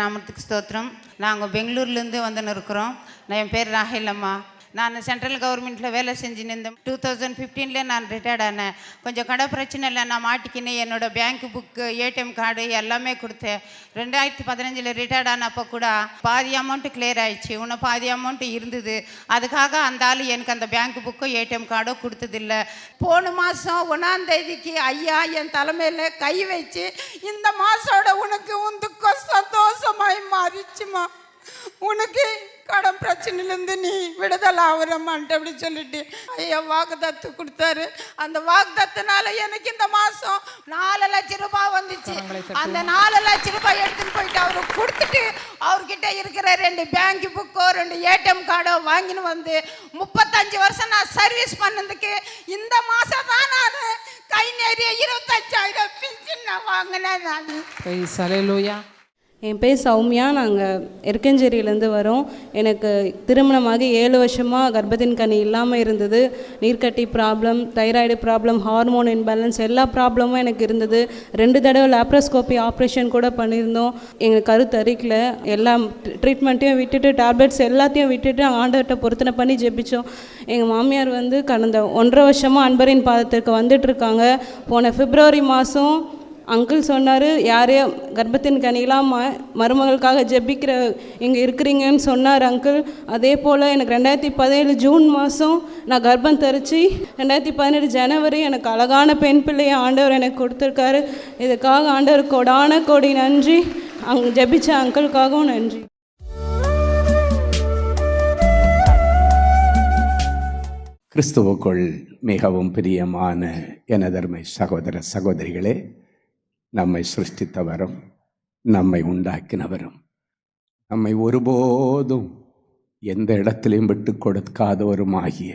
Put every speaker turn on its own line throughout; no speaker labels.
நாமத்துக்கு ஸ்தோத்திரம் நாங்கள் பெங்களூர்லேருந்து வந்துன்னு இருக்கிறோம் நான் என் பேர் ராகில் அம்மா நான் சென்ட்ரல் கவர்மெண்ட்டில் வேலை செஞ்சுன்னு இருந்தேன் டூ தௌசண்ட் ஃபிஃப்டீனில் நான் ரிட்டையர்ட் ஆனேன் கொஞ்சம் கடை பிரச்சனை இல்லை நான் மாட்டிக்கின்னு என்னோடய பேங்க் புக்கு ஏடிஎம் கார்டு எல்லாமே கொடுத்தேன் ரெண்டாயிரத்தி பதினஞ்சில் ரிட்டையர்ட் ஆனப்போ கூட பாதி அமௌண்ட்டு கிளியர் ஆயிடுச்சு இன்னும் பாதி அமௌண்ட்டு இருந்தது அதுக்காக அந்த ஆள் எனக்கு அந்த பேங்க் புக்கோ ஏடிஎம் கார்டோ கொடுத்ததில்ல போன மாதம் ஒன்றாந்தேதிக்கு ஐயா என் தலைமையில் கை வச்சு இந்த மாதோட உனக்கு உந்துக்கோ சந்தோஷமாய் மாறிச்சுமா உனக்கு கடன் பிரச்சனையிலேருந்து நீ விடுதலை ஆகுறமான்ட்டு அப்படி சொல்லிட்டு ஐயா வாக்குதத்து கொடுத்தாரு அந்த வாக்குதத்தினால எனக்கு இந்த மாதம் நாலு லட்ச ரூபாய் வந்துச்சு அந்த நாலு லட்ச ரூபாய் எடுத்துன்னு போயிட்டு அவருக்கு கொடுத்துட்டு அவர்கிட்ட இருக்கிற ரெண்டு பேங்க் புக்கோ ரெண்டு ஏடிஎம் கார்டோ வாங்கின்னு வந்து முப்பத்தஞ்சு வருஷம் நான் சர்வீஸ் பண்ணதுக்கு இந்த மாதம் தான் நான் கை நேரிய இருபத்தஞ்சாயிரம் பிஞ்சு நான் வாங்கினேன்
நான் என் பேர் சௌமியா நாங்கள் எருக்கஞ்சேரியிலேருந்து வரோம் எனக்கு திருமணமாகி ஏழு வருஷமாக கர்ப்பத்தின் கனி இல்லாமல் இருந்தது நீர்க்கட்டி problem thyroid problem hormone imbalance எல்லா ப்ராப்ளமும் எனக்கு இருந்தது ரெண்டு தடவை லேப்ரோஸ்கோப்பி ஆப்ரேஷன் கூட பண்ணியிருந்தோம் எங்கள் கருத்து அறிக்கல எல்லா ட்ரீட்மெண்ட்டையும் விட்டுட்டு டேப்லெட்ஸ் எல்லாத்தையும் விட்டுட்டு ஆண்டவர்கிட்ட பொருத்தனை பண்ணி ஜெபித்தோம் எங்கள் மாமியார் வந்து கடந்த ஒன்றரை வருஷமாக அன்பரின் பாதத்திற்கு வந்துட்டுருக்காங்க போன பிப்ரவரி மாதம் அங்கிள் சொன்னார் யாரையோ கர்ப்பத்தின் கனிகளாக ம மருமகளுக்காக ஜெபிக்கிற இங்கே இருக்கிறீங்கன்னு சொன்னார் அங்கிள் அதே போல் எனக்கு ரெண்டாயிரத்தி பதினேழு ஜூன் மாதம் நான் கர்ப்பம் தரித்து ரெண்டாயிரத்தி பதினேழு ஜனவரி எனக்கு அழகான பெண் பிள்ளையை ஆண்டவர் எனக்கு கொடுத்துருக்காரு இதுக்காக ஆண்டவர் கொடான கொடி நன்றி அங் ஜெபிச்ச அங்கிளுக்காகவும் நன்றி
கிறிஸ்துவுக்குள் மிகவும் பிரியமான எனதர்மை சகோதர சகோதரிகளே நம்மை சிருஷ்டித்தவரும் நம்மை உண்டாக்கினவரும் நம்மை ஒருபோதும் எந்த இடத்திலையும் விட்டு ஆகிய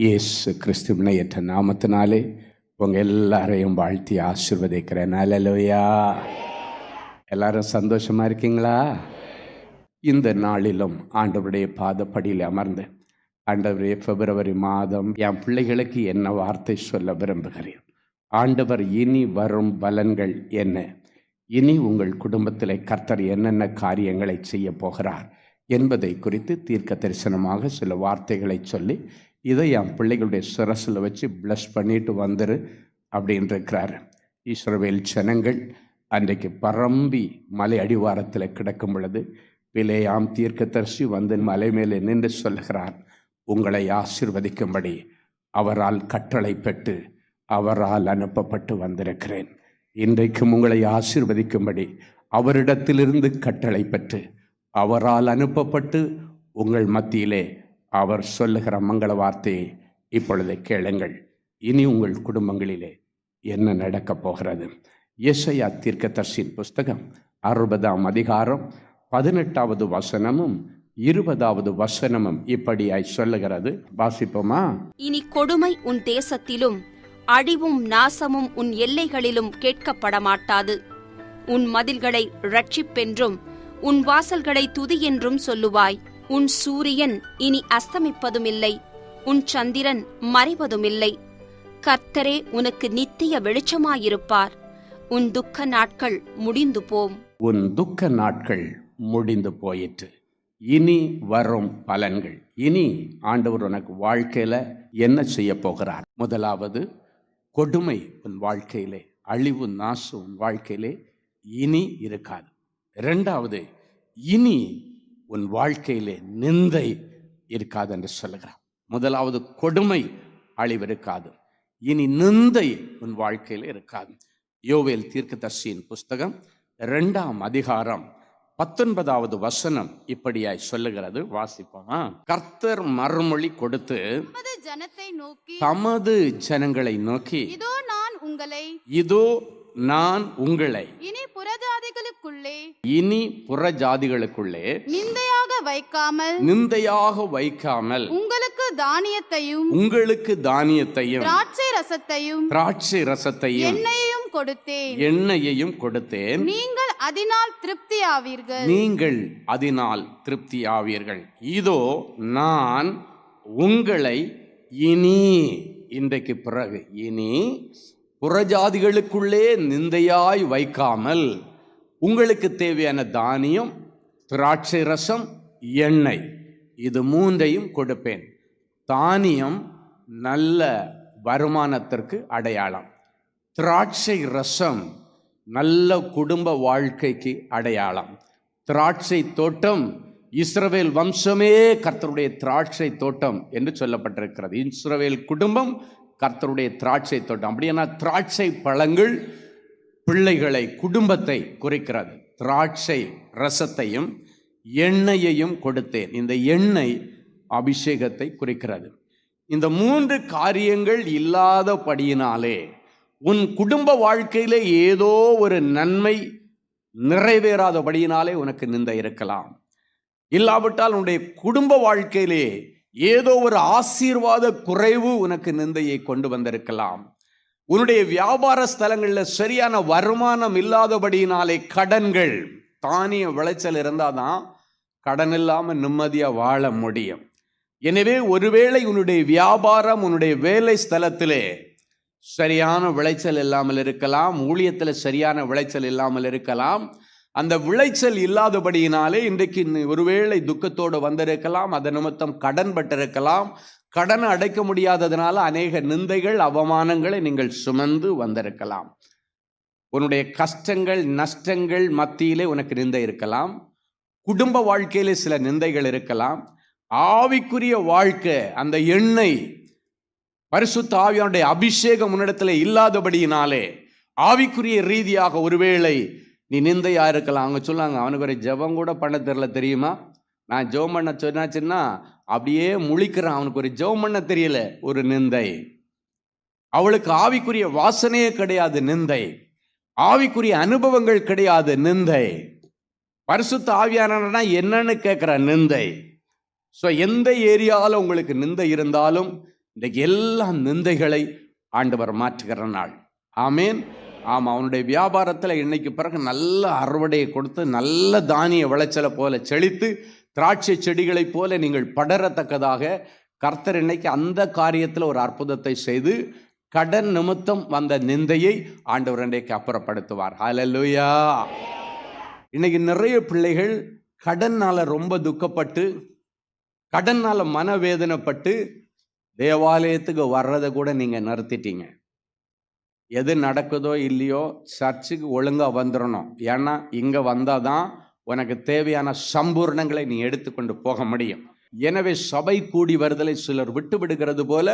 இயேசு கிறிஸ்துவினையற்ற நாமத்தினாலே உங்கள் எல்லாரையும் வாழ்த்தி ஆசிர்வதிக்கிறேன் நல்லலோயா எல்லாரும் சந்தோஷமாக இருக்கீங்களா இந்த நாளிலும் ஆண்டவருடைய பாதப்படியில் அமர்ந்து ஆண்டவரே பிப்ரவரி மாதம் என் பிள்ளைகளுக்கு என்ன வார்த்தை சொல்ல விரும்புகிறேன் ஆண்டவர் இனி வரும் பலன்கள் என்ன இனி உங்கள் குடும்பத்தில் கர்த்தர் என்னென்ன காரியங்களை செய்ய போகிறார் என்பதை குறித்து தீர்க்க தரிசனமாக சில வார்த்தைகளை சொல்லி இதை என் பிள்ளைகளுடைய சிரசில் வச்சு பிளஸ் பண்ணிட்டு வந்துரு அப்படின்றிருக்கிறார் ஈஸ்வரவேல் ஜனங்கள் அன்றைக்கு பரம்பி மலை அடிவாரத்தில் கிடக்கும் பொழுது தீர்க்க தரிசி வந்து மலை மேலே நின்று சொல்கிறார் உங்களை ஆசிர்வதிக்கும்படி அவரால் கட்டளை பெற்று அவரால் அனுப்பப்பட்டு வந்திருக்கிறேன் இன்றைக்கும் உங்களை ஆசிர்வதிக்கும்படி அவரிடத்திலிருந்து கட்டளை பெற்று அவரால் அனுப்பப்பட்டு உங்கள் மத்தியிலே அவர் சொல்லுகிற மங்கள வார்த்தையை இப்பொழுது கேளுங்கள் இனி உங்கள் குடும்பங்களிலே என்ன நடக்கப் போகிறது எஸ்ஐயா தீர்க்கதர்சின் புஸ்தகம் அறுபதாம் அதிகாரம் பதினெட்டாவது வசனமும் இருபதாவது வசனமும் இப்படியாய் சொல்லுகிறது வாசிப்போமா
இனி கொடுமை உன் தேசத்திலும் அழிவும் நாசமும் உன் எல்லைகளிலும் கேட்கப்படமாட்டாது உன் மதில்களை ரட்சிப்பென்றும் உன் வாசல்களை துதி என்றும் சொல்லுவாய் உன் சூரியன் இனி அஸ்தமிப்பதுமில்லை உன் சந்திரன் மறைவதுமில்லை கர்த்தரே உனக்கு நித்திய வெளிச்சமாயிருப்பார் உன் துக்க நாட்கள் முடிந்து போம்
உன் துக்க நாட்கள் முடிந்து போயிற்று இனி வரும் பலன்கள் இனி ஆண்டவர் உனக்கு வாழ்க்கையில என்ன செய்ய போகிறார் முதலாவது கொடுமை உன் வாழ்க்கையிலே அழிவு நாசு உன் வாழ்க்கையிலே இனி இருக்காது இரண்டாவது இனி உன் வாழ்க்கையிலே நிந்தை இருக்காது என்று சொல்லுகிறான் முதலாவது கொடுமை அழிவு இருக்காது இனி நிந்தை உன் வாழ்க்கையிலே இருக்காது யோவேல் தீர்க்கதர்சியின் புஸ்தகம் இரண்டாம் அதிகாரம் பத்தொன்பதாவது வசனம் இப்படியாய் சொல்லுகிறது வாசிப்போமா கர்த்தர் மறுமொழி கொடுத்து ஜனத்தை நோக்கி தமது ஜனங்களை நோக்கி இதோ நான் உங்களை இதோ நான் உங்களை இனி புறஜாதிகளுக்குள்ளே இனி புறஜாதிகளுக்குள்ளே நிந்தையாக வைக்காமல் நிந்தையாக வைக்காமல் உங்களுக்கு தானியத்தையும் உங்களுக்கு தானியத்தையும் திராட்சை ரசத்தையும் திராட்சை ரசத்தையும் எண்ணெயையும் கொடுத்தேன் எண்ணெயையும் கொடுத்தேன் நீங்கள் அதனால் திருப்தி ஆவீர்கள் நீங்கள் அதனால் திருப்தி ஆவீர்கள் இதோ நான் உங்களை இனி இன்றைக்கு பிறகு இனி புறஜாதிகளுக்குள்ளே நிந்தையாய் வைக்காமல் உங்களுக்கு தேவையான தானியம் திராட்சை ரசம் எண்ணெய் இது மூன்றையும் கொடுப்பேன் தானியம் நல்ல வருமானத்திற்கு அடையாளம் திராட்சை ரசம் நல்ல குடும்ப வாழ்க்கைக்கு அடையாளம் திராட்சை தோட்டம் இஸ்ரவேல் வம்சமே கர்த்தருடைய திராட்சை தோட்டம் என்று சொல்லப்பட்டிருக்கிறது இஸ்ரவேல் குடும்பம் கர்த்தருடைய திராட்சை தோட்டம் அப்படின்னா திராட்சை பழங்கள் பிள்ளைகளை குடும்பத்தை குறைக்கிறது திராட்சை ரசத்தையும் எண்ணெயையும் கொடுத்தேன் இந்த எண்ணெய் அபிஷேகத்தை குறைக்கிறது இந்த மூன்று காரியங்கள் இல்லாதபடியினாலே உன் குடும்ப வாழ்க்கையிலே ஏதோ ஒரு நன்மை நிறைவேறாதபடியினாலே உனக்கு நிந்த இருக்கலாம் இல்லாவிட்டால் உன்னுடைய குடும்ப வாழ்க்கையிலே ஏதோ ஒரு ஆசீர்வாத குறைவு உனக்கு நிந்தையை கொண்டு வந்திருக்கலாம் உன்னுடைய வியாபார ஸ்தலங்களில் சரியான வருமானம் இல்லாதபடியினாலே கடன்கள் தானிய விளைச்சல் இருந்தால் தான் கடன் இல்லாமல் நிம்மதியாக வாழ முடியும் எனவே ஒருவேளை உன்னுடைய வியாபாரம் உன்னுடைய வேலை ஸ்தலத்திலே சரியான விளைச்சல் இல்லாமல் இருக்கலாம் ஊழியத்தில் சரியான விளைச்சல் இல்லாமல் இருக்கலாம் அந்த விளைச்சல் இல்லாதபடியினாலே இன்றைக்கு ஒருவேளை துக்கத்தோடு வந்திருக்கலாம் அதன் நிமித்தம் கடன் பட்டிருக்கலாம் கடனை அடைக்க முடியாததுனால அநேக நிந்தைகள் அவமானங்களை நீங்கள் சுமந்து வந்திருக்கலாம் உன்னுடைய கஷ்டங்கள் நஷ்டங்கள் மத்தியிலே உனக்கு நிந்தை இருக்கலாம் குடும்ப வாழ்க்கையிலே சில நிந்தைகள் இருக்கலாம் ஆவிக்குரிய வாழ்க்கை அந்த எண்ணெய் பரிசுத்த ஆவியானுடைய அபிஷேகம் உன்னிடத்தில் இல்லாதபடியினாலே ஆவிக்குரிய ரீதியாக ஒருவேளை நீ நிந்தையாக இருக்கலாம் அவங்க சொல்லுவாங்க அவனுக்கு ஒரு ஜபம் கூட பண்ண தெரில தெரியுமா நான் ஜெபம் பண்ண சொன்னாச்சுன்னா அப்படியே முழிக்கிறான் அவனுக்கு ஒரு ஜெபம் பண்ண தெரியல ஒரு நிந்தை அவளுக்கு ஆவிக்குரிய வாசனையே கிடையாது நிந்தை ஆவிக்குரிய அனுபவங்கள் கிடையாது நிந்தை பரிசுத்த ஆவியானா என்னன்னு கேட்குற நிந்தை ஸோ எந்த ஏரியாவில் உங்களுக்கு நிந்தை இருந்தாலும் இன்றைக்கு எல்லா நிந்தைகளை ஆண்டவர் மாற்றுகிற நாள் ஆமேன் ஆமாம் அவனுடைய வியாபாரத்தில் இன்னைக்கு பிறகு நல்ல அறுவடையை கொடுத்து நல்ல தானிய விளைச்சலை போல செழித்து திராட்சை செடிகளைப் போல நீங்கள் படரத்தக்கதாக கர்த்தர் இன்னைக்கு அந்த காரியத்தில் ஒரு அற்புதத்தை செய்து கடன் நிமித்தம் வந்த நிந்தையை ஆண்டவர் இன்றைக்கு அப்புறப்படுத்துவார் ஹலலுயா இன்னைக்கு நிறைய பிள்ளைகள் கடனால் ரொம்ப துக்கப்பட்டு கடனால் மனவேதனைப்பட்டு தேவாலயத்துக்கு வர்றதை கூட நீங்கள் நிறுத்திட்டீங்க எது நடக்குதோ இல்லையோ சர்ச்சுக்கு ஒழுங்காக வந்துடணும் ஏன்னா இங்கே வந்தால் தான் உனக்கு தேவையான சம்பூர்ணங்களை நீ எடுத்துக்கொண்டு போக முடியும் எனவே சபை கூடி வருதலை சிலர் விட்டு விடுகிறது போல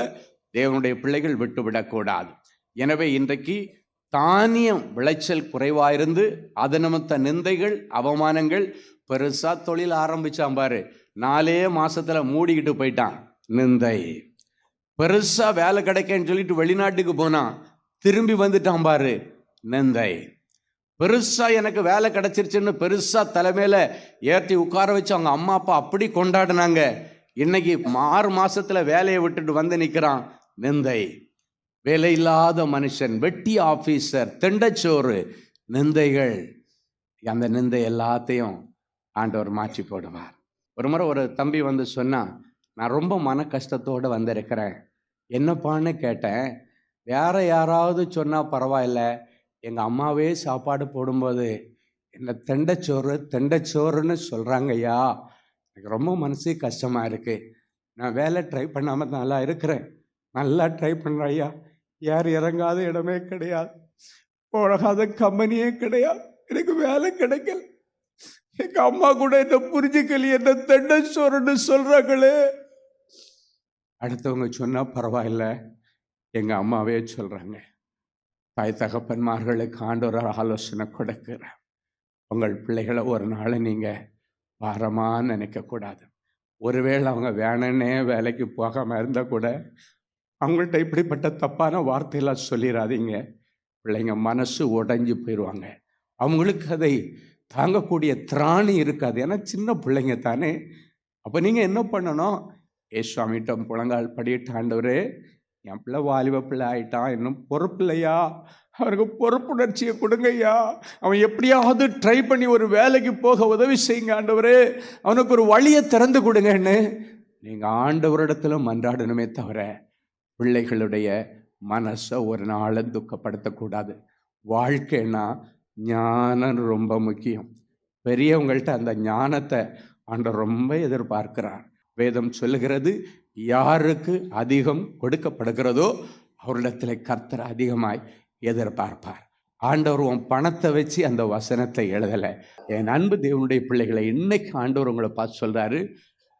தேவனுடைய பிள்ளைகள் விட்டுவிடக்கூடாது எனவே இன்றைக்கு தானியம் விளைச்சல் குறைவாயிருந்து அது நிமித்த நிந்தைகள் அவமானங்கள் பெருசாக தொழில் ஆரம்பித்தான் பாரு நாலே மாதத்தில் மூடிக்கிட்டு போயிட்டான் நிந்தை பெருசாக வேலை கிடைக்கன்னு சொல்லிட்டு வெளிநாட்டுக்கு போனான் திரும்பி வந்துட்டான் பாரு நந்தை பெருசாக எனக்கு வேலை கிடைச்சிருச்சுன்னு பெருசாக தலைமையில் ஏற்றி உட்கார வச்சு அவங்க அம்மா அப்பா அப்படி கொண்டாடினாங்க இன்னைக்கு ஆறு மாசத்துல வேலையை விட்டுட்டு வந்து நிற்கிறான் நிந்தை வேலையில்லாத மனுஷன் வெட்டி ஆஃபீஸர் திண்டச்சோறு நிந்தைகள் அந்த நிந்தை எல்லாத்தையும் ஆண்டவர் மாற்றி போடுவார் ஒரு முறை ஒரு தம்பி வந்து சொன்னால் நான் ரொம்ப மன கஷ்டத்தோடு வந்திருக்கிறேன் என்னப்பான்னு கேட்டேன் வேறு யாராவது சொன்னால் பரவாயில்ல எங்கள் அம்மாவே சாப்பாடு போடும்போது என்னை தெண்டைச்சோறு தெண்டைச்சோறுன்னு சொல்கிறாங்க ஐயா எனக்கு ரொம்ப மனசு கஷ்டமாக இருக்குது நான் வேலை ட்ரை பண்ணாமல் நல்லா இருக்கிறேன் நல்லா ட்ரை பண்ணுறேன் ஐயா யார் இறங்காத இடமே கிடையாது போகாத கம்பெனியே கிடையாது எனக்கு வேலை கிடைக்கல எங்கள் அம்மா கூட என்ன புரிஞ்சுக்கலி என்ன தெண்டைச்சோறுன்னு சொல்கிறாங்களே அடுத்தவங்க சொன்னால் பரவாயில்ல எங்கள் அம்மாவே சொல்கிறாங்க தாய் தகப்பன்மார்களுக்கு ஒரு ஆலோசனை கொடுக்குறேன் உங்கள் பிள்ளைகளை ஒரு நாள் நீங்கள் பாரமாக நினைக்கக்கூடாது ஒருவேளை அவங்க வேணுன்னே வேலைக்கு போகாமல் இருந்தால் கூட அவங்கள்ட்ட இப்படிப்பட்ட தப்பான வார்த்தையெல்லாம் சொல்லிடாதீங்க பிள்ளைங்க மனசு உடைஞ்சு போயிடுவாங்க அவங்களுக்கு அதை தாங்கக்கூடிய திராணி இருக்காது ஏன்னா சின்ன பிள்ளைங்க தானே அப்போ நீங்கள் என்ன பண்ணணும் ஏ சுவாமிட்டம் புழங்கால் படிட்டு என் பிள்ளை வாலிப பிள்ளை ஆகிட்டான் இன்னும் பொறுப்பு இல்லையா பொறுப்புணர்ச்சியை கொடுங்க ஐயா அவன் எப்படியாவது ட்ரை பண்ணி ஒரு வேலைக்கு போக உதவி செய்யுங்க ஆண்டவரே அவனுக்கு ஒரு வழியை திறந்து கொடுங்கன்னு நீங்கள் ஆண்டவரிடத்துல மன்றாடணுமே தவிர பிள்ளைகளுடைய மனசை ஒரு நாளும் துக்கப்படுத்தக்கூடாது வாழ்க்கைன்னா ஞானம் ரொம்ப முக்கியம் பெரியவங்கள்ட்ட அந்த ஞானத்தை ஆண்டவர் ரொம்ப எதிர்பார்க்கிறார் வேதம் சொல்லுகிறது யாருக்கு அதிகம் கொடுக்கப்படுகிறதோ அவரிடத்தில் கர்த்தர் அதிகமாய் எதிர்பார்ப்பார் ஆண்டவர் உன் பணத்தை வச்சு அந்த வசனத்தை எழுதலை என் அன்பு தேவனுடைய பிள்ளைகளை இன்னைக்கு ஆண்டவர் உங்களை பார்த்து சொல்கிறாரு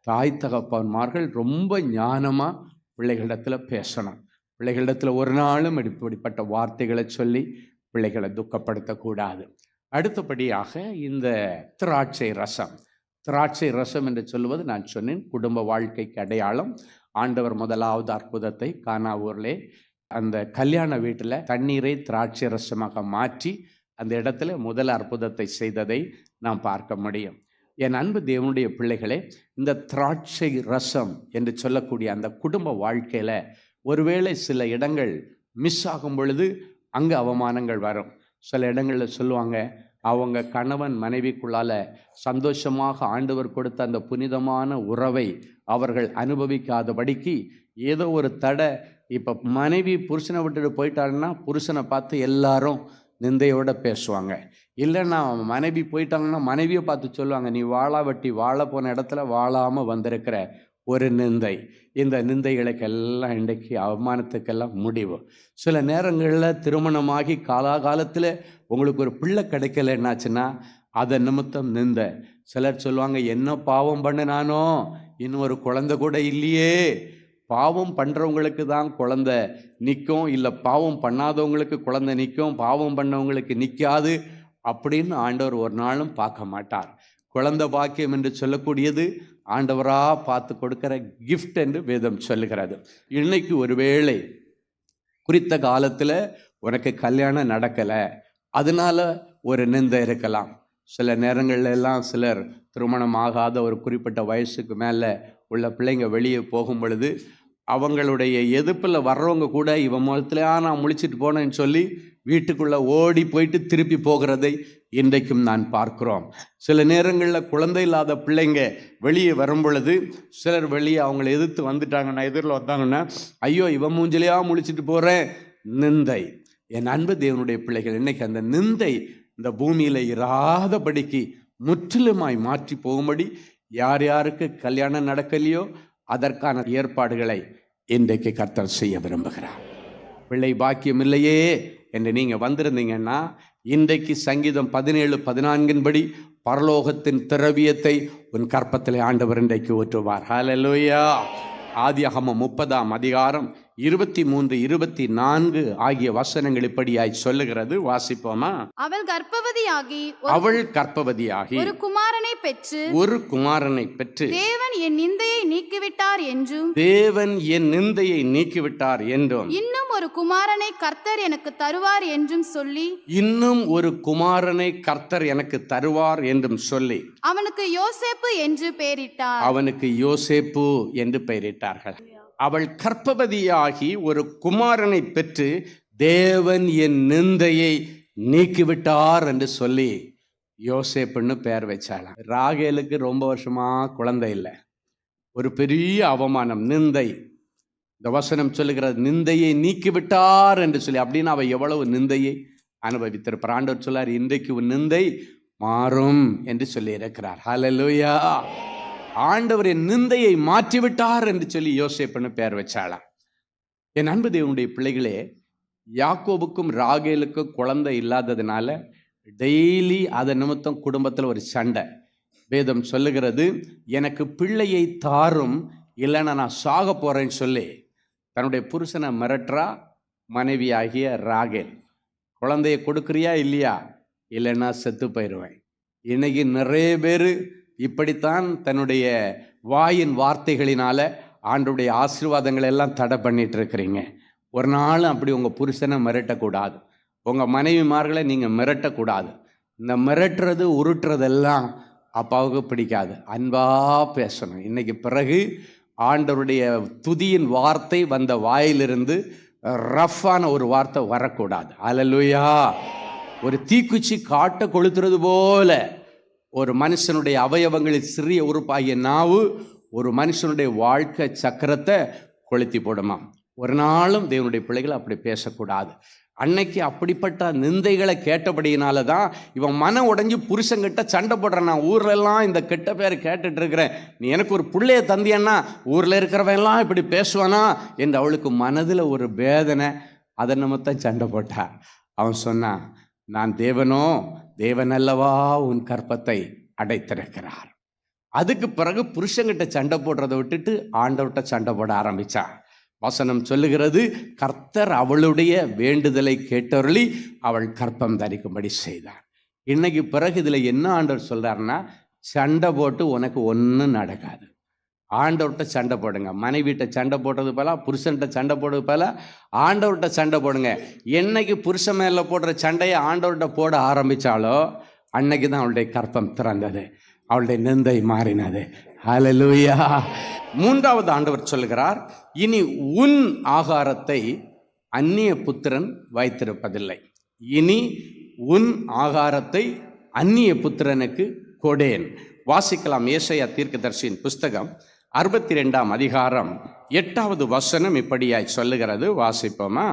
தாய் தகப்பன்மார்கள் ரொம்ப ஞானமாக பிள்ளைகளிடத்தில் பேசணும் பிள்ளைகளிடத்தில் ஒரு நாளும் இப்படிப்பட்ட வார்த்தைகளை சொல்லி பிள்ளைகளை துக்கப்படுத்தக்கூடாது அடுத்தபடியாக இந்த திராட்சை ரசம் திராட்சை ரசம் என்று சொல்லுவது நான் சொன்னேன் குடும்ப வாழ்க்கைக்கு அடையாளம் ஆண்டவர் முதலாவது அற்புதத்தை கானாவூர்லே அந்த கல்யாண வீட்டில் தண்ணீரை திராட்சை ரசமாக மாற்றி அந்த இடத்துல முதல் அற்புதத்தை செய்ததை நாம் பார்க்க முடியும் என் அன்பு தேவனுடைய பிள்ளைகளே இந்த திராட்சை ரசம் என்று சொல்லக்கூடிய அந்த குடும்ப வாழ்க்கையில் ஒருவேளை சில இடங்கள் மிஸ் ஆகும் பொழுது அங்கே அவமானங்கள் வரும் சில இடங்களில் சொல்லுவாங்க அவங்க கணவன் மனைவிக்குள்ளால் சந்தோஷமாக ஆண்டவர் கொடுத்த அந்த புனிதமான உறவை அவர்கள் அனுபவிக்காதபடிக்கு ஏதோ ஒரு தடை இப்போ மனைவி புருஷனை விட்டுட்டு போயிட்டாங்கன்னா புருஷனை பார்த்து எல்லாரும் நிந்தையோட பேசுவாங்க இல்லைன்னா மனைவி போயிட்டாங்கன்னா மனைவியை பார்த்து சொல்லுவாங்க நீ வாழா வெட்டி வாழ போன இடத்துல வாழாமல் வந்திருக்கிற ஒரு நிந்தை இந்த நிந்தைகளுக்கெல்லாம் இன்றைக்கு அவமானத்துக்கெல்லாம் முடிவு சில நேரங்களில் திருமணமாகி காலாகாலத்தில் உங்களுக்கு ஒரு பிள்ளை கிடைக்கல என்னாச்சுன்னா அதை நிமித்தம் நிந்த சிலர் சொல்லுவாங்க என்ன பாவம் பண்ணினானோ இன்னும் ஒரு குழந்தை கூட இல்லையே பாவம் பண்ணுறவங்களுக்கு தான் குழந்த நிற்கும் இல்லை பாவம் பண்ணாதவங்களுக்கு குழந்த நிற்கும் பாவம் பண்ணவங்களுக்கு நிற்காது அப்படின்னு ஆண்டவர் ஒரு நாளும் பார்க்க மாட்டார் குழந்த பாக்கியம் என்று சொல்லக்கூடியது ஆண்டவராக பார்த்து கொடுக்கிற கிஃப்ட் என்று வேதம் சொல்லுகிறது இன்னைக்கு ஒருவேளை குறித்த காலத்தில் உனக்கு கல்யாணம் நடக்கலை அதனால் ஒரு நிந்தை இருக்கலாம் சில நேரங்கள்ல எல்லாம் சிலர் திருமணம் ஆகாத ஒரு குறிப்பிட்ட வயசுக்கு மேலே உள்ள பிள்ளைங்க வெளியே போகும் பொழுது அவங்களுடைய எதிர்ப்பில் வர்றவங்க கூட இவன் முகத்தில் நான் முழிச்சிட்டு போனேன்னு சொல்லி வீட்டுக்குள்ளே ஓடி போயிட்டு திருப்பி போகிறதை இன்றைக்கும் நான் பார்க்குறோம் சில நேரங்களில் குழந்தை இல்லாத பிள்ளைங்க வெளியே வரும் பொழுது சிலர் வெளியே அவங்கள எதிர்த்து நான் எதிரில் வந்தாங்கன்னா ஐயோ இவன் மூஞ்சிலையா முழிச்சிட்டு போகிறேன் நிந்தை என் அன்பு தேவனுடைய பிள்ளைகள் இன்னைக்கு அந்த நிந்தை இந்த பூமியில் இராதபடிக்கு முற்றிலுமாய் மாற்றி போகும்படி யார் யாருக்கு கல்யாணம் நடக்கலையோ அதற்கான ஏற்பாடுகளை இன்றைக்கு கர்த்தர் செய்ய விரும்புகிறார் பிள்ளை பாக்கியம் இல்லையே என்று நீங்கள் வந்திருந்தீங்கன்னா இன்றைக்கு சங்கீதம் பதினேழு பதினான்கின்படி பரலோகத்தின் திரவியத்தை உன் கற்பத்திலே ஆண்டவர் இன்றைக்கு ஊற்றுவார் ஹலலோயா ஆதியகம முப்பதாம் அதிகாரம் இருபத்தி மூன்று இருபத்தி நான்கு ஆகிய வசனங்கள் இப்படியாய் சொல்லுகிறது வாசிப்போமா அவள் கர்ப்பவதியாகி அவள் கர்ப்பவதியாகி ஒரு குமாரனை பெற்று ஒரு குமாரனை பெற்று தேவன் என் நிந்தையை நீக்கிவிட்டார் என்றும் தேவன் என் நிந்தையை நீக்கிவிட்டார் என்றும் இன்னும் ஒரு குமாரனை கர்த்தர் எனக்கு தருவார் என்றும் சொல்லி இன்னும் ஒரு குமாரனை கர்த்தர் எனக்கு தருவார் என்றும் சொல்லி அவனுக்கு யோசேப்பு என்று பெயரிட்டார் அவனுக்கு யோசேப்பு என்று பெயரிட்டார்கள் அவள் கற்பவதியாகி ஒரு குமாரனை பெற்று தேவன் என் நிந்தையை நீக்கிவிட்டார் என்று சொல்லி யோசேப்புன்னு பெயர் வச்சாலாம் ராகேலுக்கு ரொம்ப வருஷமா குழந்தை இல்லை ஒரு பெரிய அவமானம் நிந்தை இந்த வசனம் சொல்லுகிற நிந்தையை நீக்கிவிட்டார் என்று சொல்லி அப்படின்னு அவள் எவ்வளவு நிந்தையை அனுபவித்திருப்பார் ஆண்டவர் சொல்லார் இன்றைக்கு உன் நிந்தை மாறும் என்று சொல்லி இருக்கிறார் ஹலலுயா ஆண்டவர் என் நிந்தையை மாற்றிவிட்டார் என்று சொல்லி யோசிப்பன்னு பெயர் வச்சாளாம் என் அன்பு தேவனுடைய பிள்ளைகளே யாக்கோபுக்கும் ராகேலுக்கும் குழந்தை இல்லாததுனால டெய்லி அதை நிமித்தம் குடும்பத்தில் ஒரு சண்டை வேதம் சொல்லுகிறது எனக்கு பிள்ளையை தாரும் இல்லைன்னா நான் சாக போகிறேன்னு சொல்லி தன்னுடைய புருஷனை மிரட்டுறா மனைவி ஆகிய ராகேல் குழந்தையை கொடுக்குறியா இல்லையா இல்லைன்னா செத்து போயிடுவேன் இன்னைக்கு நிறைய பேர் இப்படித்தான் தன்னுடைய வாயின் வார்த்தைகளினால் ஆண்டுடைய ஆசீர்வாதங்களை எல்லாம் தடை பண்ணிட்டு இருக்கிறீங்க ஒரு நாளும் அப்படி உங்கள் புருஷனை மிரட்டக்கூடாது உங்கள் மனைவிமார்களை நீங்கள் மிரட்டக்கூடாது இந்த மிரட்டுறது உருட்டுறதெல்லாம் அப்பாவுக்கு பிடிக்காது அன்பாக பேசணும் இன்றைக்கி பிறகு ஆண்டவருடைய துதியின் வார்த்தை வந்த வாயிலிருந்து ரஃப்பான ஒரு வார்த்தை வரக்கூடாது அலலுயா ஒரு தீக்குச்சி காட்டை கொளுத்துறது போல ஒரு மனுஷனுடைய அவயவங்களில் சிறிய உறுப்பாகிய நாவு ஒரு மனுஷனுடைய வாழ்க்கை சக்கரத்தை கொளுத்தி போடுமாம் ஒரு நாளும் தேவனுடைய பிள்ளைகள் அப்படி பேசக்கூடாது அன்னைக்கு அப்படிப்பட்ட நிந்தைகளை கேட்டபடியினால தான் இவன் மன உடஞ்சி புருஷங்கிட்ட சண்டை போடுறான் நான் ஊர்லெல்லாம் இந்த கெட்ட பேர் கேட்டுட்டு இருக்கிறேன் நீ எனக்கு ஒரு பிள்ளைய தந்தியன்னா ஊரில் எல்லாம் இப்படி பேசுவானா என்று அவளுக்கு மனதில் ஒரு வேதனை அதை நம்ம தான் சண்டை போட்டா அவன் சொன்னான் நான் தேவனோ தேவனல்லவா உன் கற்பத்தை அடைத்திருக்கிறார் அதுக்கு பிறகு புருஷங்கிட்ட சண்டை போடுறதை விட்டுட்டு ஆண்டவர்கிட்ட சண்டை போட ஆரம்பித்தான் வசனம் சொல்லுகிறது கர்த்தர் அவளுடைய வேண்டுதலை கேட்டொருளி அவள் கற்பம் தரிக்கும்படி செய்தார் இன்னைக்கு பிறகு இதில் என்ன ஆண்டவர் சொல்கிறாருன்னா சண்டை போட்டு உனக்கு ஒன்றும் நடக்காது ஆண்டவர்கிட்ட சண்டை போடுங்க மனைவிட்ட சண்டை போடுறது போல புருஷன்கிட்ட சண்டை போடுறது போல ஆண்டவர்கிட்ட சண்டை போடுங்க என்னைக்கு புருஷன் மேலே போடுற சண்டையை ஆண்டவர்கிட்ட போட ஆரம்பித்தாலோ அன்னைக்கு தான் அவளுடைய கற்பம் திறந்தது அவளுடைய நிந்தை மாறினது அலலூயா மூன்றாவது ஆண்டவர் சொல்கிறார் இனி உன் ஆகாரத்தை அந்நிய புத்திரன் வைத்திருப்பதில்லை இனி உன் ஆகாரத்தை அந்நிய புத்திரனுக்கு கொடேன் வாசிக்கலாம் ஏசையா தீர்க்கதர்சியின் புஸ்தகம் அறுபத்தி ரெண்டாம் அதிகாரம் எட்டாவது வசனம் இப்படியாய் சொல்லுகிறது வாசிப்போமா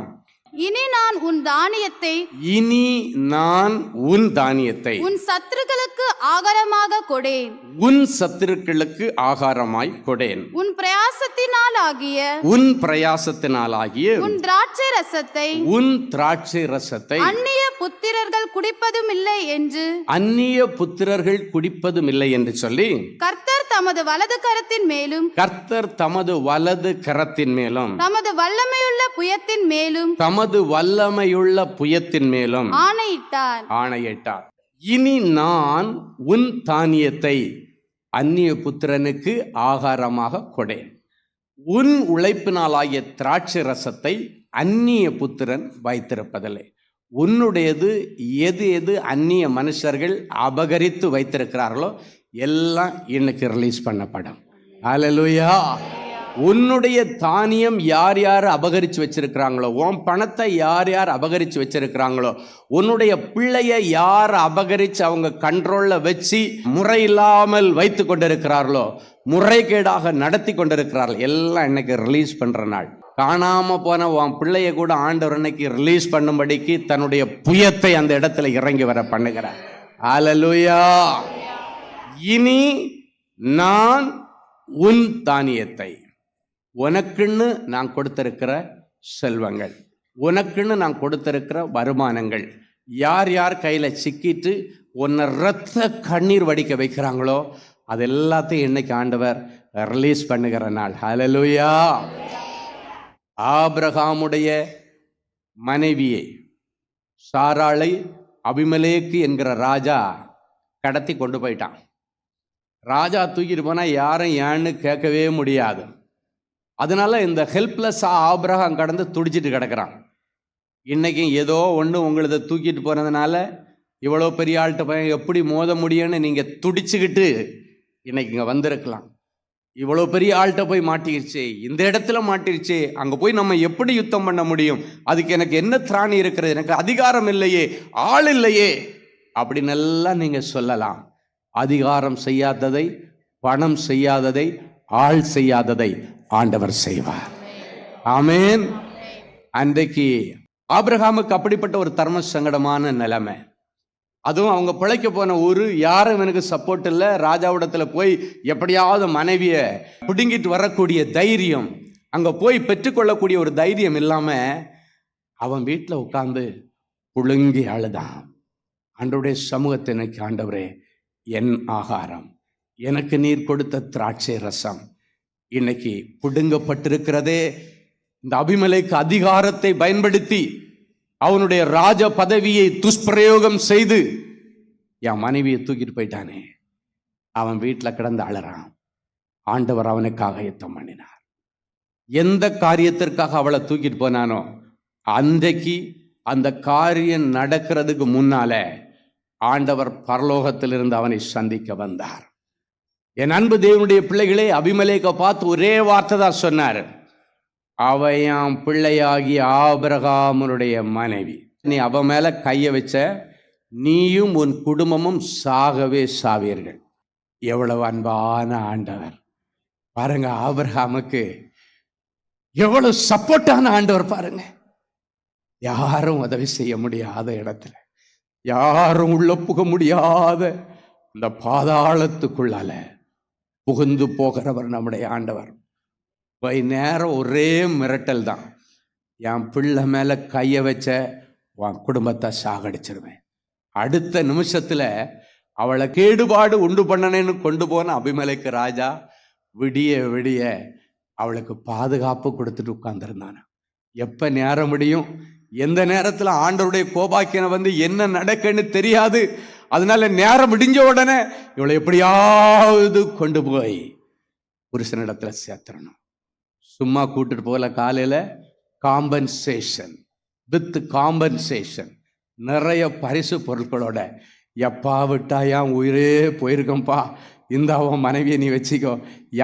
இனி நான் உன் தானியத்தை இனி நான் உன் தானியத்தை உன் சத்துருக்களுக்கு ஆகாரமாக கொடேன் உன் சத்துருக்களுக்கு ஆகாரமாய் கொடேன் உன் பிரயாசத்தினால் ஆகிய உன் பிரயாசத்தினால் ஆகிய உன் திராட்சை ரசத்தை உன் திராட்சை ரசத்தை அந்நிய புத்திரர்கள் குடிப்பதும் இல்லை என்று அந்நிய புத்திரர்கள் குடிப்பதும் இல்லை என்று சொல்லி கர்த்தர் தமது வலது கரத்தின் மேலும் கர்த்தர் தமது வலது கரத்தின் மேலும் தமது வல்லமையுள்ள புயத்தின் மேலும் தமது உமது வல்லமையுள்ள புயத்தின் மேலும் ஆணையிட்டார் ஆணையிட்டார் இனி நான் உன் தானியத்தை அந்நிய புத்திரனுக்கு ஆகாரமாக கொடேன் உன் உழைப்பினாலாகிய திராட்சை ரசத்தை அந்நிய புத்திரன் வைத்திருப்பதில்லை உன்னுடையது எது எது அந்நிய மனுஷர்கள் அபகரித்து வைத்திருக்கிறார்களோ எல்லாம் இன்னைக்கு ரிலீஸ் பண்ணப்படும் அலலுயா உன்னுடைய தானியம் யார் யார் அபகரித்து வச்சுருக்கிறாங்களோ உன் பணத்தை யார் யார் அபகரித்து வச்சுருக்கிறாங்களோ உன்னுடைய பிள்ளையை யார் அபகரித்து அவங்க கண்ட்ரோலில் வச்சு முறையில்லாமல் வைத்து கொண்டிருக்கிறார்களோ முறைகேடாக நடத்தி கொண்டிருக்கிறார்கள் எல்லாம் இன்னைக்கு ரிலீஸ் பண்ணுற நாள் காணாமல் போன உன் பிள்ளைய கூட ஆண்டவர் இன்னைக்கு ரிலீஸ் பண்ணும்படிக்கு தன்னுடைய புயத்தை அந்த இடத்துல இறங்கி வர பண்ணுகிறார் அலலுயா இனி நான் உன் தானியத்தை உனக்குன்னு நான் கொடுத்திருக்கிற செல்வங்கள் உனக்குன்னு நான் கொடுத்திருக்கிற வருமானங்கள் யார் யார் கையில் சிக்கிட்டு உன்னை ரத்த கண்ணீர் வடிக்க வைக்கிறாங்களோ அது எல்லாத்தையும் இன்னைக்கு ஆண்டவர் ரிலீஸ் பண்ணுகிற நாள் ஹலலுயா ஆபிரகாமுடைய மனைவியை சாராளை அபிமலேக்கு என்கிற ராஜா கடத்தி கொண்டு போயிட்டான் ராஜா தூக்கிட்டு போனால் யாரும் ஏன்னு கேட்கவே முடியாது அதனால் இந்த ஹெல்ப்லெஸ்ஸாக அங்கே கடந்து துடிச்சிட்டு கிடக்கிறான் இன்றைக்கும் ஏதோ ஒன்று உங்களதை தூக்கிட்டு போனதுனால இவ்வளோ பெரிய ஆள்கிட்ட பையன் எப்படி மோத முடியும்னு நீங்கள் துடிச்சுக்கிட்டு இன்றைக்கி இங்கே வந்திருக்கலாம் இவ்வளோ பெரிய ஆள்கிட்ட போய் மாட்டிருச்சு இந்த இடத்துல மாட்டிருச்சு அங்கே போய் நம்ம எப்படி யுத்தம் பண்ண முடியும் அதுக்கு எனக்கு என்ன திராணி இருக்கிறது எனக்கு அதிகாரம் இல்லையே ஆள் இல்லையே அப்படின்னு எல்லாம் நீங்கள் சொல்லலாம் அதிகாரம் செய்யாததை பணம் செய்யாததை ஆள் செய்யாததை ஆண்டவர் செய்வார் ஆமேன் அன்றைக்கு ஆப்ரஹாமுக்கு அப்படிப்பட்ட ஒரு தர்ம சங்கடமான நிலைமை அதுவும் அவங்க பிழைக்க போன ஊர் யாரும் எனக்கு சப்போர்ட் இல்லை ராஜாவிடத்தில் போய் எப்படியாவது மனைவியை பிடுங்கிட்டு வரக்கூடிய தைரியம் அங்கே போய் பெற்றுக்கொள்ளக்கூடிய ஒரு தைரியம் இல்லாமல் அவன் வீட்டில் உட்காந்து புழுங்கி அழுதான் அன்றைய சமூகத்தினைக்கு ஆண்டவரே என் ஆகாரம் எனக்கு நீர் கொடுத்த திராட்சை ரசம் இன்னைக்கு பிடுங்கப்பட்டிருக்கிறதே இந்த அபிமலைக்கு அதிகாரத்தை பயன்படுத்தி அவனுடைய ராஜ பதவியை துஷ்பிரயோகம் செய்து என் மனைவியை தூக்கிட்டு போயிட்டானே அவன் வீட்டில் கிடந்து அழறான் ஆண்டவர் அவனுக்காக யுத்தம் பண்ணினார் எந்த காரியத்திற்காக அவளை தூக்கிட்டு போனானோ அன்றைக்கு அந்த காரியம் நடக்கிறதுக்கு முன்னால ஆண்டவர் பரலோகத்திலிருந்து அவனை சந்திக்க வந்தார் என் அன்பு தேவனுடைய பிள்ளைகளே அபிமலேக்கை பார்த்து ஒரே வார்த்தை தான் சொன்னார் அவையாம் பிள்ளையாகி ஆபிரகாமனுடைய மனைவி நீ அவன் மேலே கையை வச்ச நீயும் உன் குடும்பமும் சாகவே சாவீர்கள் எவ்வளவு அன்பான ஆண்டவர் பாருங்க ஆபிரகாமுக்கு எவ்வளவு சப்போர்ட்டான ஆண்டவர் பாருங்க யாரும் உதவி செய்ய முடியாத இடத்துல யாரும் உள்ள புக முடியாத இந்த பாதாளத்துக்குள்ளால புகுந்து போகிறவர் நம்முடைய ஆண்டவர் வை நேரம் ஒரே மிரட்டல் தான் என் பிள்ளை மேலே கையை வச்ச உன் குடும்பத்தை சாகடிச்சிருவேன் அடுத்த நிமிஷத்தில் அவளை கேடுபாடு உண்டு பண்ணனேன்னு கொண்டு போன அபிமலைக்கு ராஜா விடிய விடிய அவளுக்கு பாதுகாப்பு கொடுத்துட்டு உட்காந்துருந்தான் எப்போ நேரம் முடியும் எந்த நேரத்தில் ஆண்டருடைய கோபாக்கியனை வந்து என்ன நடக்குன்னு தெரியாது அதனால நேரம் விடிஞ்ச உடனே இவளை எப்படியாவது கொண்டு போய் புருஷனிடத்துல சேர்த்துறணும் சும்மா கூட்டிட்டு போகல காலையில காம்பன்சேஷன் வித் காம்பன்சேஷன் நிறைய பரிசு பொருட்களோட எப்பா விட்டா என் உயிரே போயிருக்கம்பா இந்த உன் மனைவியை நீ வச்சுக்கோ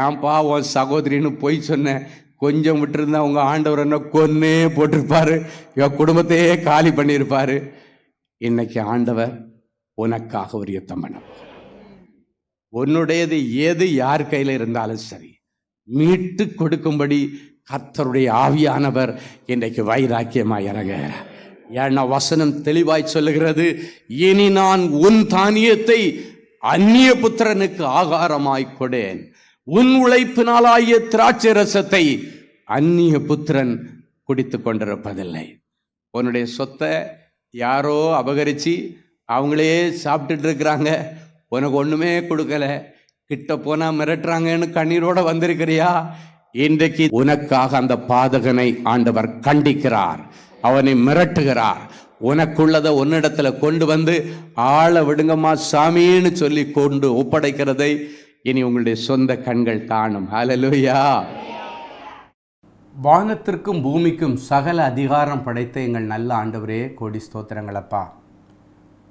ஏன்பா உன் சகோதரின்னு போய் சொன்னேன் கொஞ்சம் விட்டுருந்தா உங்கள் ஆண்டவர் என்ன கொன்னே போட்டிருப்பாரு என் குடும்பத்தையே காலி பண்ணியிருப்பாரு இன்னைக்கு ஆண்டவர் உனக்காக ஒரு யுத்தம் பண்ண உன்னுடையது ஏது யார் கையில் இருந்தாலும் சரி மீட்டு கொடுக்கும்படி கர்த்தருடைய ஆவியானவர் இன்றைக்கு வைராக்கியமாக இறங்க ஏன்னா வசனம் தெளிவாய் சொல்லுகிறது இனி நான் உன் தானியத்தை அந்நிய புத்திரனுக்கு ஆகாரமாய் கொடேன் உன் உழைப்பினாலாகிய திராட்சை ரசத்தை அந்நிய புத்திரன் குடித்து கொண்டிருப்பதில்லை உன்னுடைய சொத்தை யாரோ அபகரித்து அவங்களே சாப்பிட்டுட்டு இருக்கிறாங்க உனக்கு ஒன்றுமே கொடுக்கல கிட்ட போனால் மிரட்டுறாங்கன்னு கண்ணீரோட வந்திருக்கிறியா இன்றைக்கு உனக்காக அந்த பாதகனை ஆண்டவர் கண்டிக்கிறார் அவனை மிரட்டுகிறார் உனக்குள்ளதை ஒன்னிடத்துல கொண்டு வந்து ஆளை விடுங்கம்மா சாமின்னு சொல்லி கொண்டு ஒப்படைக்கிறதை இனி உங்களுடைய சொந்த கண்கள் காணும் ஹலலுயா வானத்திற்கும் பூமிக்கும் சகல அதிகாரம் படைத்த எங்கள் நல்ல ஆண்டவரே கோடி ஸ்தோத்திரங்களப்பா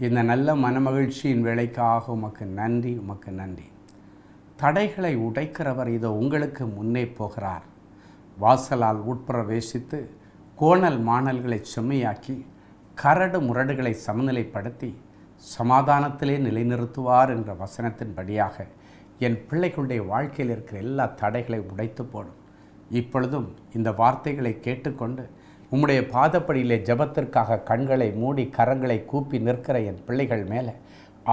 இந்த நல்ல மனமகிழ்ச்சியின் வேலைக்காக உமக்கு நன்றி உமக்கு நன்றி தடைகளை உடைக்கிறவர் இதோ உங்களுக்கு முன்னே போகிறார் வாசலால் உட்பிரவேசித்து கோணல் மாணல்களை செம்மையாக்கி கரடு முரடுகளை சமநிலைப்படுத்தி சமாதானத்திலே நிலைநிறுத்துவார் என்ற வசனத்தின்படியாக என் பிள்ளைகளுடைய வாழ்க்கையில் இருக்கிற எல்லா தடைகளை உடைத்து போடும் இப்பொழுதும் இந்த வார்த்தைகளை கேட்டுக்கொண்டு உம்முடைய பாதப்படியிலே ஜபத்திற்காக கண்களை மூடி கரங்களை கூப்பி நிற்கிற என் பிள்ளைகள் மேலே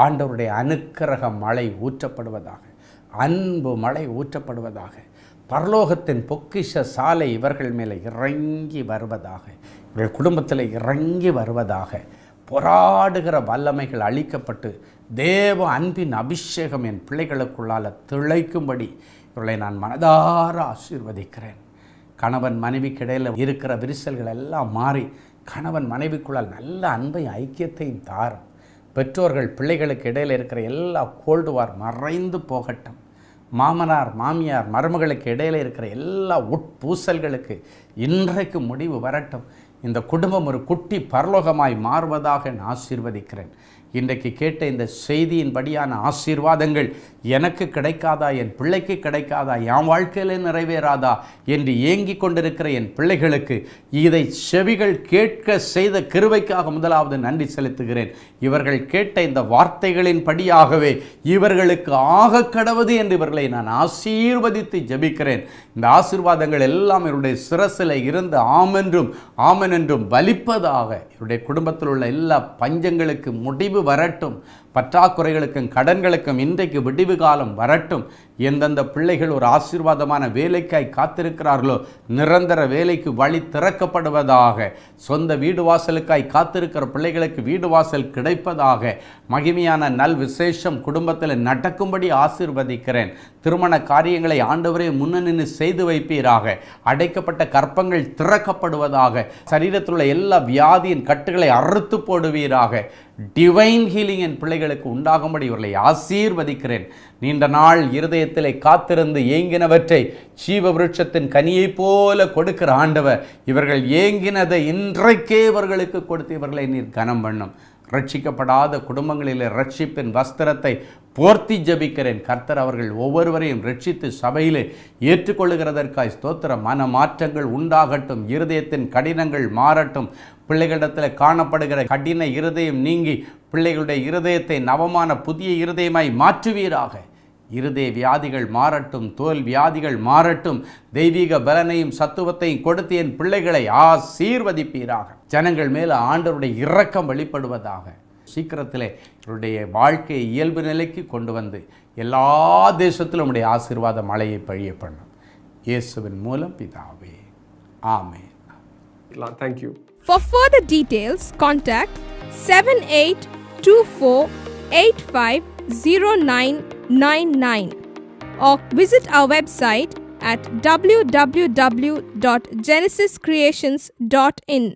ஆண்டவருடைய அனுக்கிரக மழை ஊற்றப்படுவதாக அன்பு மழை ஊற்றப்படுவதாக பரலோகத்தின் பொக்கிஷ சாலை இவர்கள் மேலே இறங்கி வருவதாக இவர்கள் குடும்பத்தில் இறங்கி வருவதாக போராடுகிற வல்லமைகள் அளிக்கப்பட்டு தேவ அன்பின் அபிஷேகம் என் பிள்ளைகளுக்குள்ளால் திளைக்கும்படி இவர்களை நான் மனதார ஆசீர்வதிக்கிறேன் கணவன் மனைவிக்கு இடையில் இருக்கிற விரிசல்கள் எல்லாம் மாறி கணவன் மனைவிக்குள்ளால் நல்ல அன்பை ஐக்கியத்தையும் தாரும் பெற்றோர்கள் பிள்ளைகளுக்கு இடையில் இருக்கிற எல்லா கோல்டுவார் மறைந்து போகட்டும் மாமனார் மாமியார் மருமகளுக்கு இடையில் இருக்கிற எல்லா உட்பூசல்களுக்கு இன்றைக்கு முடிவு வரட்டும் இந்த குடும்பம் ஒரு குட்டி பரலோகமாய் மாறுவதாக நான் ஆசீர்வதிக்கிறேன் இன்றைக்கு கேட்ட இந்த செய்தியின்படியான ஆசீர்வாதங்கள் எனக்கு கிடைக்காதா என் பிள்ளைக்கு கிடைக்காதா என் வாழ்க்கையிலே நிறைவேறாதா என்று ஏங்கி கொண்டிருக்கிற என் பிள்ளைகளுக்கு இதை செவிகள் கேட்க செய்த கிருவைக்காக முதலாவது நன்றி செலுத்துகிறேன் இவர்கள் கேட்ட இந்த வார்த்தைகளின் படியாகவே இவர்களுக்கு ஆக கடவுது என்று இவர்களை நான் ஆசீர்வதித்து ஜபிக்கிறேன் இந்த ஆசீர்வாதங்கள் எல்லாம் இவருடைய சிரசில் இருந்து ஆமென்றும் ஆமன் என்றும் வலிப்பதாக இவருடைய குடும்பத்தில் உள்ள எல்லா பஞ்சங்களுக்கு முடிவு வரட்டும் பற்றாக்குறைகளுக்கும் கடன்களுக்கும் இன்றைக்கு விடிவு காலம் வரட்டும் எந்தெந்த பிள்ளைகள் ஒரு ஆசீர்வாதமான வேலைக்காய் காத்திருக்கிறார்களோ நிரந்தர வேலைக்கு வழி திறக்கப்படுவதாக சொந்த வீடு வாசலுக்காய் காத்திருக்கிற பிள்ளைகளுக்கு வீடு வாசல் கிடைப்பதாக மகிமையான நல் விசேஷம் குடும்பத்தில் நடக்கும்படி ஆசீர்வதிக்கிறேன் திருமண காரியங்களை ஆண்டவரே முன்னணி செய்து வைப்பீராக அடைக்கப்பட்ட கற்பங்கள் திறக்கப்படுவதாக சரீரத்தில் உள்ள எல்லா வியாதியின் கட்டுகளை அறுத்து போடுவீராக டிவைன் ஹீலிங் என் பிள்ளைகள் நன்மைகளுக்கு உண்டாகும்படி இவர்களை ஆசீர்வதிக்கிறேன் நீண்ட நாள் இருதயத்திலே காத்திருந்து ஏங்கினவற்றை சீவ விருட்சத்தின் கனியை போல கொடுக்கிற ஆண்டவர் இவர்கள் ஏங்கினதை இன்றைக்கே இவர்களுக்கு கொடுத்து இவர்களை நீர் கனம் பண்ணும் ரட்சிக்கப்படாத குடும்பங்களிலே ரட்சிப்பின் வஸ்திரத்தை போர்த்தி ஜபிக்கிறேன் கர்த்தர் அவர்கள் ஒவ்வொருவரையும் ரட்சித்து சபையிலே ஏற்றுக்கொள்ளுகிறதற்காய் ஸ்தோத்திர மன மாற்றங்கள் உண்டாகட்டும் இருதயத்தின் கடினங்கள் மாறட்டும் பிள்ளைகளிடத்தில் காணப்படுகிற கடின இருதயம் நீங்கி பிள்ளைகளுடைய இருதயத்தை நவமான புதிய இருதயமாய் மாற்றுவீராக இருதய வியாதிகள் மாறட்டும் தோல் வியாதிகள் மாறட்டும் தெய்வீக பலனையும் சத்துவத்தையும் கொடுத்து என் பிள்ளைகளை ஆசீர்வதிப்பீராக ஜனங்கள் மேலே ஆண்டவருடைய இரக்கம் வெளிப்படுவதாக சீக்கிரத்தில் இவருடைய வாழ்க்கையை இயல்பு நிலைக்கு கொண்டு வந்து எல்லா தேசத்திலும் உடைய ஆசீர்வாத மழையை பழிய பண்ணும் இயேசுவின் மூலம் பிதாவே ஆமே thank you
For further details, contact eight five 0999 or visit our website at www.genesiscreations.in.